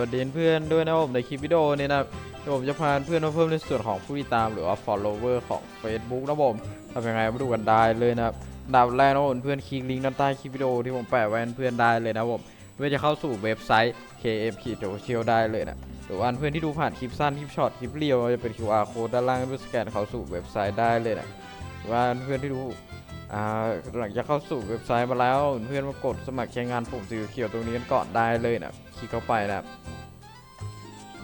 วัสดีเพื่อนด้วยนะครับผมในคลิปวิดีโอนี้นะครับผมจะพาเพื่อนมาเพิ่มในส่วนของผู้ติดตามหรือว่า follower ของ Facebook นะครับผมทำยังไงมาดูกันได้เลยนะครับอันดับแรกนะครับผมเพื่อนคลิกลิงก์ด้านใต้คลิปวิดีโอที่ผมแปะไว้ให้เพื่อนได้เลยนะครับผมเพื่อจะเข้าสู่เว็บไซต์ KM k i t o ได้เลยนะหรือว่าเพื่อนที่ดูผ่านคลิปสั้นคลิปช็อตคลิปเรียวจะเป็น QR code ด้านล่างเพื่อสแกนเข้าสู่เว็บไซต์ได้เลยนะหรือว่าเพื่อนที่ดู หลังจากเข้าสู่เว็บไซต์มาแล้ว เพื่อนมากดสมัครใช้งานปุ่มสีเขียวตรงนี้กันก่อนได้เลยนะคลิกเข้าไปนะ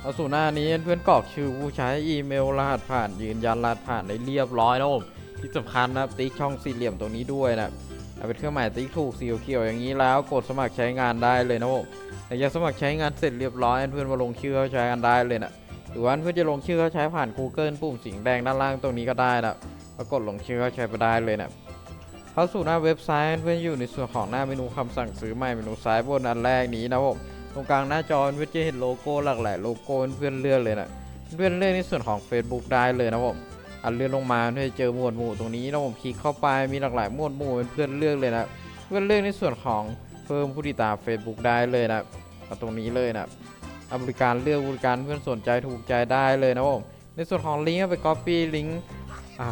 เอาสู่หน้านี้เพื่อนกรอกชื่อผู้ใช้อีเมลรหัสผ่านยืนยันรหัสผ่านได้เรียบร้อยนะผมที่สำคัญนะติ๊กช่องสี่เหลี่ยมตรงนี้ด้วยนะเอาเป็นเครื่องหมายติ๊กถูกสีเขียวอย่างนี้แล้วกดสมัครใช้งานได้เลยนะผมหลังจากสมัครใช้งานเสร็จเรียบร้อยเพื่อนมาลงชื่อเข้าใช้กันได้เลยนะหรือว่าเพื่อนจะลงชื่อเข้าใช้ผ่าน Google ปุ่มสีแดงด้านล่างตรงนี้ก็ได้นะแล้วกดลงชื่อเข้าใช้ไปได้เลยนะ เข้าสู่หน้าเว็บไซต์เพื่อนอยู่ในส่วนของหน้าเมนูคำสั่งซื้อใหม่เมนูซ้ายบนอันแรกนี้นะผมตรงกลางหน้าจอเพื่อนจะเห็นโลโก้หลากหลายโลโก้เพื่อนเลือกเลยนะเพื่อนเลือกในส่วนของ Facebook ได้เลยนะผมอันเลื่อนลงมาเพื่อจะเจอหมวดหมู่ตรงนี้นะผมคลิกเข้าไปมีหลากหลายหมวดหมู่เพื่อนเลือกเลยนะเพื่อนเลือกในส่วนของเพิ่มผู้ติดตาม Facebook ได้เลยนะตรงนี้เลยนะบริการเลือกบริการเพื่อนสนใจถูกใจได้เลยนะผมในส่วนของลิงก์เอาไป Copy ลิงก์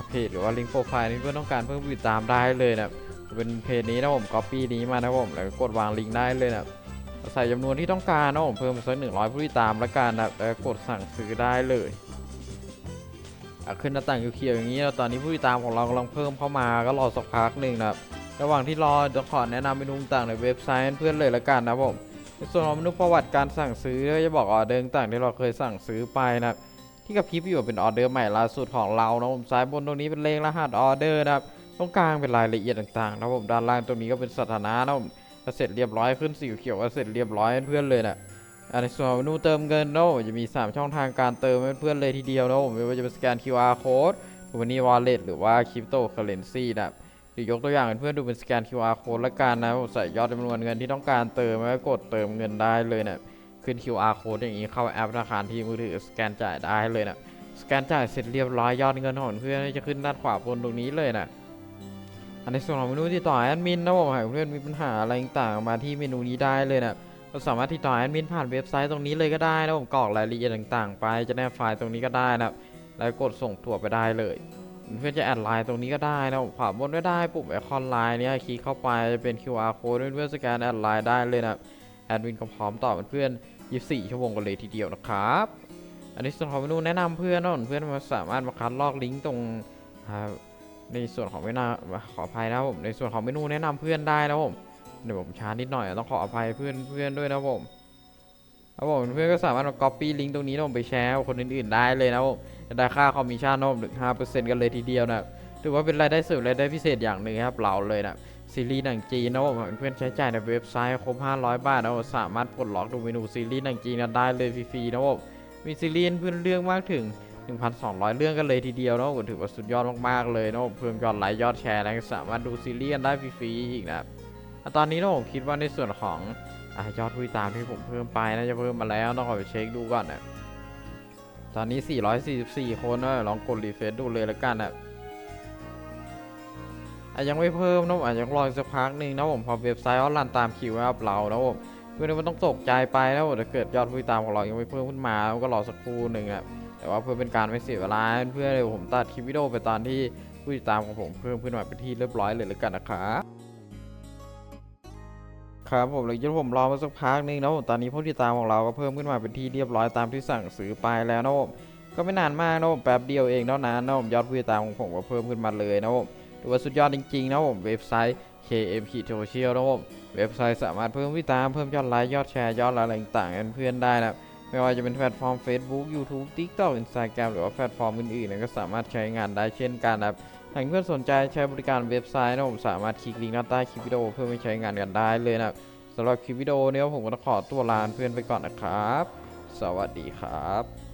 เพจหรือว่าลิงก์โปรไฟล์นี้เพื่อนต้องการเพิ่มผู้ติดตามได้เลยนะเป็นเพจนี้นะผม copy นี้มานะผมแล้วก็กดวางลิงก์ได้เลยนะใส่จำนวนที่ต้องการนะผมเพิ่มสักหนึ่งร้อยผู้ติดตามแล้วกันนะแล้วกดสั่งซื้อได้เลยอะขึ้นหน้าต่างเขียวๆอย่างนี้นะตอนนี้ผู้ติดตามของเรากำลังเพิ่มเข้ามาก็รอสักพักหนึ่งนะครับระหว่างที่รอจะขอแนะนำเมนูต่างในเว็บไซต์เพื่อนเลยละกันนะผมในส่วนของเมนูประวัติการสั่งซื้อจะบอกออเดอร์ต่างที่เราเคยสั่งซื้อไปนะครับ ที่กับพริบอยู่เป็นออเดอร์ใหม่ล่าสุดของเรานะผมซ้ายบนตรงนี้เป็นเลขรหัสออเดอร์นะครับตรงกลางเป็นรายละเอียดต่างๆนะผมด้านล่างตรงนี้ก็เป็นสถานะนะผมเสร็จเรียบร้อยขึ้นสีเขียวเสร็จเรียบร้อยเพื่อนเลยนะอันในส่วนเมนูเติมเงินนะผมจะมี 3 ช่องทางการเติมเพื่อนเลยทีเดียวนะผมไม่ว่าจะเป็นสแกน QR code วันนี้ wallet หรือว่า crypto currency นะครับหรือยกตัวอย่างเพื่อนดูเป็นสแกน QR code ละกันนะผมใส่ยอดจำนวนเงินที่ต้องการเติมแล้วก็กดเติมเงินได้เลยนะ ขึ้น QR code อย่างนี้เข้าแอปธนาคารที่มือถือสแกนจ่ายได้เลยนะสแกนจ่ายเสร็จเรียบร้อยยอดเงินของเพื่อนจะขึ้นด้านขวาบนตรงนี้เลยนะอันในส่วนของเมนูที่ต่อแอดมินนะผมหากเพื่อนมีปัญหาอะไรต่างๆมาที่เมนูนี้ได้เลยนะเราสามารถติดต่อแอดมินผ่านเว็บไซต์ตรงนี้เลยก็ได้นะผมกรอกรายละเอียดต่างๆ ไปจะแนบไฟล์ตรงนี้ก็ได้นะแล้วกดส่งถั่วไปได้เลยเพื่อนจะแอดไลน์ตรงนี้ก็ได้นะผมขวาบนก็ได้ปุ่มไอคอนไลน์เนี่ยคลิกเข้าไปจะเป็น QR code เพื่อนสแกนแอดไลน์ได้เลยนะ แอดมินก็พร้อมตอบเพื่อน24 ชั่วโมงกันเลยทีเดียวนะครับอันนี้ส่วนของเมนูแนะนำเพื่อนนะเพื่อนมาสามารถมาคัดลอกลิงก์ตรงในส่วนของเมนูขออภัยนะผมในส่วนของเมนูแนะนำเพื่อนได้นะผมเดี๋ยวผมช้านิดหน่อยต้องขออภัยเพื่อนเพื่อนด้วยนะผมครับผมเพื่อนก็สามารถมา copy ลิงก์ตรงนี้นะผมไปแชร์คนอื่นๆได้เลยนะผมจะได้ค่าคอมมิชชั่นนะผมถึง5%กันเลยทีเดียวนะ ถือว่าเป็นรายได้เสริมรายได้พิเศษอย่างหนึ่งครับเราเลยนะซีรีส์หนังจีนนะผมเพื่อนใช้จ่ายในเว็บไซต์ครบ 500 บาทนะผมสามารถปลดล็อกดูเมนูซีรีส์หนังจีนได้เลยฟรีๆนะผมมีซีรีส์เพื่อนเรื่องมากถึง 1,200 เรื่องกันเลยทีเดียวเนาะถือว่าสุดยอดมากๆเลยเนาะเพิ่มยอดไลค์ยอดแชร์แล้วสามารถดูซีรีส์ได้ฟรีๆอีกนะครับตอนนี้นะผมคิดว่าในส่วนของอยอดผู้ติตามที่ผมเพิ่มไปน่าจะเพิ่มมาแล้วต้องขอไปเช็คดูก่อนนะตอนนี้ 444 คนนะลองกดรีเฟรชดูเลยแล้วกันนะ อะยังไม่เพิ่มนะอะยังรออีกสักพักหนึ่งนะผมพอเว็บไซต์ออนไลน์ตามคิวอัพเรานะผมเพื่อนมันต้องตกใจไปแล้วถ้าเกิดยอดผู้ติดตามของเรายังไม่เพิ่มขึ้นมาก็รอสักครู่หนึ่งอะแต่ว่าเพื่อเป็นการไม่เสียเวลาเพื่อนเลยผมตัดคลิปวิดีโอไปตอนที่ผู้ติดตามของผมเพิ่มขึ้นมาเป็นที่เรียบร้อยเลยแล้วกันนะครับครับผมหลังจากผมรอมาสักพักหนึงนะผมตอนนี้ผู้ติดตามของเราก็เพิ่มขึ้นมาเป็นที่เรียบร้อยตามที่สั่งซื้อไปแล้วนะผมก็ไม่นานมากนะผมแป๊บเดียวเองเท่านั้นนะผมยอดผู้ติดตามของผมก็เพิ่มขึ้นมาเลยนะผม ถือว่าสุดยอดจริงๆนะผมเว็บไซต์ KM k i t o c i a l นะผมเว็บไซต์สามารถเพิ่มวิตามเพิ่มยอดไลค์ยอดแชร์ยอดอะไรต่างๆเพื่อนได้นะไม่ว่าจะเป็นแพลตฟอร์ม Facebook YouTube TikTok Instagram หรือว่าแพลตฟอร์มอื่นๆนยก็สามารถใช้งานได้เช่นกันนะครับหากเพื่อนสนใจใช้บริการเว็บไซต์นะผมสามารถคลิกลิงก์ด้านใต้คลิปวิดีโอเพื่อไปใช้งานกันได้เลยนะครับสำหรับคลิปวิดีโอนี้ผมก็ต้องขอตัวลาเพื่อนไปก่อนนะครับ สวัสดีครับ